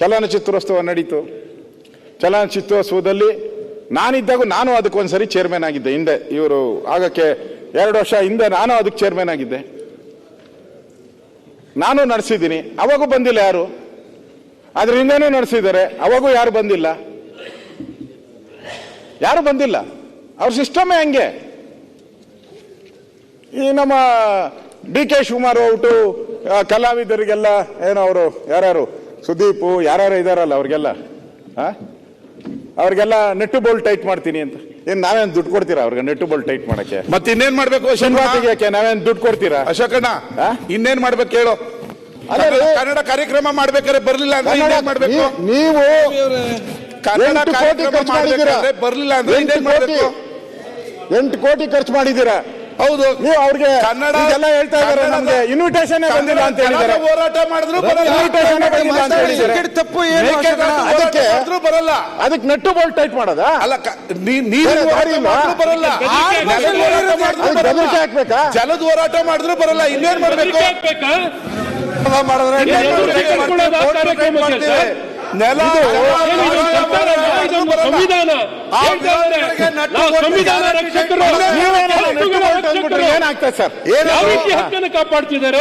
ಚಲನಚಿತ್ರೋತ್ಸವ ನಡೀತು. ಚಲನಚಿತ್ರೋತ್ಸವದಲ್ಲಿ ನಾನಿದ್ದಾಗ ನಾನು ಅದಕ್ಕೆ ಒಂದ್ಸರಿ ಚೇರ್ಮನ್ ಆಗಿದ್ದೆ. ಹಿಂದೆ ಇವರು ಆಗಕ್ಕೆ ಎರಡು ವರ್ಷ ಹಿಂದೆ ನಾನು ಅದಕ್ಕೆ ಚೇರ್ಮನ್ ಆಗಿದ್ದೆ. ನಾನು ನಡೆಸಿದ್ದೀನಿ. ಅವಾಗೂ ಬಂದಿಲ್ಲ ಯಾರು? ಅದ್ರ ಹಿಂದೆನೂ ನಡೆಸಿದ್ದಾರೆ. ಅವಾಗೂ ಯಾರು ಬಂದಿಲ್ಲ? ಯಾರು ಬಂದಿಲ್ಲ? ಅವ್ರ ಸಿಸ್ಟಮೇ ಹಂಗೆ. ಈ ನಮ್ಮ ಡಿ ಕೆ ಶಿವಕುಮಾರ್ ಔಟು ಕಲಾವಿದರಿಗೆಲ್ಲ ಏನೋ ಅವರು, ಯಾರ್ಯಾರು? ಸುದೀಪು ಯಾರ್ಯಾರು ಇದಾರಲ್ಲ ಅವ್ರಿಗೆಲ್ಲ? ಆ? ಅವ್ರಿಗೆಲ್ಲ ನೆಟ್ಟು ಬೋಲ್ ಟೈಟ್ ಮಾಡ್ತೀನಿ ಅಂತ. ಏನ್ ನಾವೇನ್ ದುಡ್ಡು ಕೊಡ್ತೀರಾ ಅವ್ರಿಗೆ ನೆಟ್ಟು ಬೋಲ್ ಟೈಟ್ ಮಾಡಕ್ಕೆ? ಮತ್ತೆ ಇನ್ನೇನ್ ಮಾಡ್ಬೇಕು ಯಾಕೆ ನಾವೇನ್ ದುಡ್ಡು ಕೊಡ್ತೀರಾ? ಅಶೋಕಣ್ಣ? ಇನ್ನೇನ್ ಮಾಡ್ಬೇಕು ಹೇಳು. ಕನ್ನಡ- ಕಾರ್ಯಕ್ರಮ ಮಾಡ್ಬೇಕಾದ್ರೆ ಬರ್ಲಿಲ್ಲ ಅಂದ್ರೆ ಮಾಡ್ಬೇಕು? ನೀವು ಕನ್ನಡ ಕಾರ್ಯಕ್ರಮ ಬರ್ಲಿಲ್ಲ ಅಂದ್ರೆ ಎಂಟು ಕೋಟಿ ಎಂಟು ಕೋಟಿ ಖರ್ಚು ಮಾಡಿದ್ದೀರಾ? ಹೌದು ನೀವು ಅವ್ರಿಗೆ ಕನ್ನಡ ಎಲ್ಲ ಹೇಳ್ತಾ ಇದ್ದಾರೆ ನಮಗೆ ಇನ್ವಿಟೇಷನ್ ಬಂದಿಲ್ಲ ಅಂತ ಹೇಳಿದ್ದಾರೆ ಹೋರಾಟ ಮಾಡಿದ್ರು ಇನ್ವಿಟೇಷನ್ ಬಂದಿಲ್ಲ ಅಂತ ಹೇಳಿದ್ದಾರೆ ತಪ್ಪು ಏನು ಅದಕ್ಕೆ- ಬರಲ್ಲ ಅದಕ್ಕೆ ನಟ್ಟು ಬೋಲ್ಟ್ ಟೈಟ್ ಮಾಡೋದಾ ಅಲ್ಲ ನೀರು ಬರಲ್ಲ. ಬೆದರಿಕೆ ಹಾಕ್ಬೇಕಾ ಜಲದ ಹೋರಾಟ ಮಾಡಿದ್ರು ಬರಲ್ಲ ಇನ್ನೇನ್ ಮಾಡ್ಬೇಕು? ಮಾಡಿದ್ರೆ? ನೆಲ ಸಂವಿಧಾನ ಸಂವಿಧಾನ ರಕ್ಷಕರು ರಕ್ಷಕರು. ಏನಾಗ್ತದೆ ಸರ್ ಯಾವ ರೀತಿ ಹಕ್ಕನ್ನು ಕಾಪಾಡ್ತಿದ್ದಾರೆ